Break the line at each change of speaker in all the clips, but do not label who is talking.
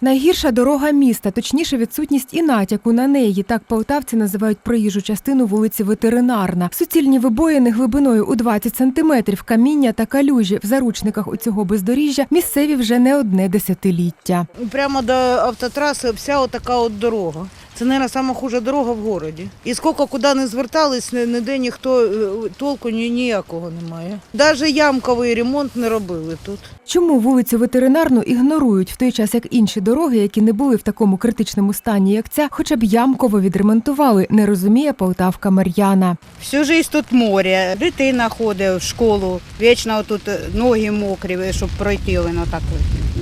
Найгірша дорога міста, точніше відсутність і натяку на неї. Так полтавці називають проїжджу частину вулиці Ветеринарна. Суцільні вибоїни глибиною у 20 сантиметрів, каміння та калюжі в заручниках у цього бездоріжжя місцеві вже не одне десятиліття.
Прямо до автотраси вся отака от дорога. Це, мабуть, сама хужа дорога в місті. І скільки куди не звертались, ні- ніде ніхто е, толку ні, ніякого немає. Навіть ямковий ремонт не робили тут.
Чому вулицю ветеринарну ігнорують в той час, як інші дороги, які не були в такому критичному стані, як ця, хоча б ямково відремонтували, не розуміє полтавка Мар'яна.
Всю жизнь тут море. Дитина ходить в школу. Вічно тут ноги мокрі, щоб пройти. Воно так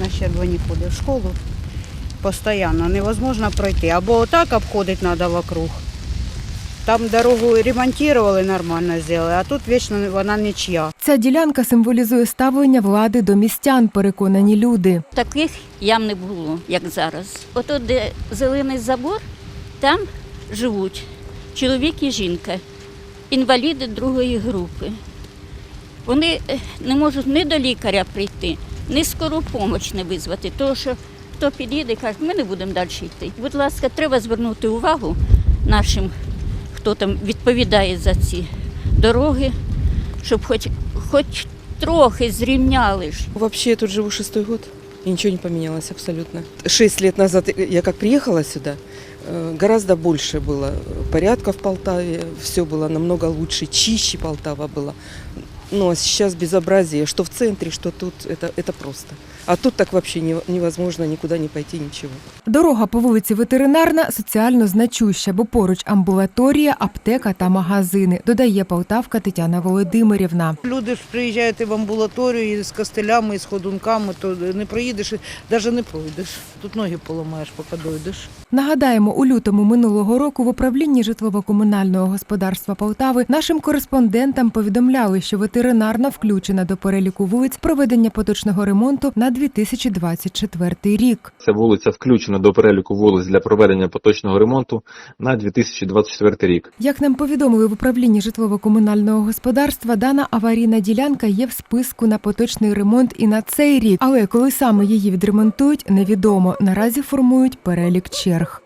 на червоні ходить в школу. Постоянно невозможно пройти. Або отак обходити треба вокруг. Там дорогу ремонтували нормально зробили, а тут вічно вона нічия.
Ця ділянка символізує ставлення влади до містян, переконані люди.
Таких ям не було, як зараз. Ото, де зелений забор, там живуть чоловік і жінка, інваліди другої групи. Вони е, не можуть ні до лікаря прийти, ні скору допомогу не визвати, тому що хто підійде і каже, ми не будемо далі йти. Будь ласка, треба звернути увагу нашим, хто там відповідає за ці дороги, щоб хоч, хоч трохи зрівняли ж.
Вообще я тут живу шестой год, и ничего не поменялось абсолютно. Шесть лет назад я как приехала сюда, э, гораздо больше было порядка в Полтаве, все было намного лучше, чище Полтава была. Ну а сейчас безобразие, что в центре, что тут, это, это просто. А тут так вообще не- невозможно никуда не пойти, ничего.
Дорога по вулиці Ветеринарна соціально значуща, бо поруч амбулаторія, аптека та магазини, додає полтавка Тетяна Володимирівна.
Люди ж приїжджають в амбулаторію і з костелями, і з ходунками, то не проїдеш, навіть не пройдеш. Тут ноги поламаєш, поки дойдеш.
Нагадаємо, у лютому минулого року в управлінні житлово-комунального господарства Полтави нашим кореспондентам повідомляли, що ветеринарна включена до переліку вулиць проведення поточного ремонту на 2024 рік.
Ця вулиця включена до переліку вулиць для проведення поточного ремонту на 2024 рік.
Як нам повідомили в управлінні житлово-комунального господарства, дана аварійна ділянка є в списку на поточний ремонт і на цей рік. Але коли саме її відремонтують, невідомо. Наразі формують перелік черг.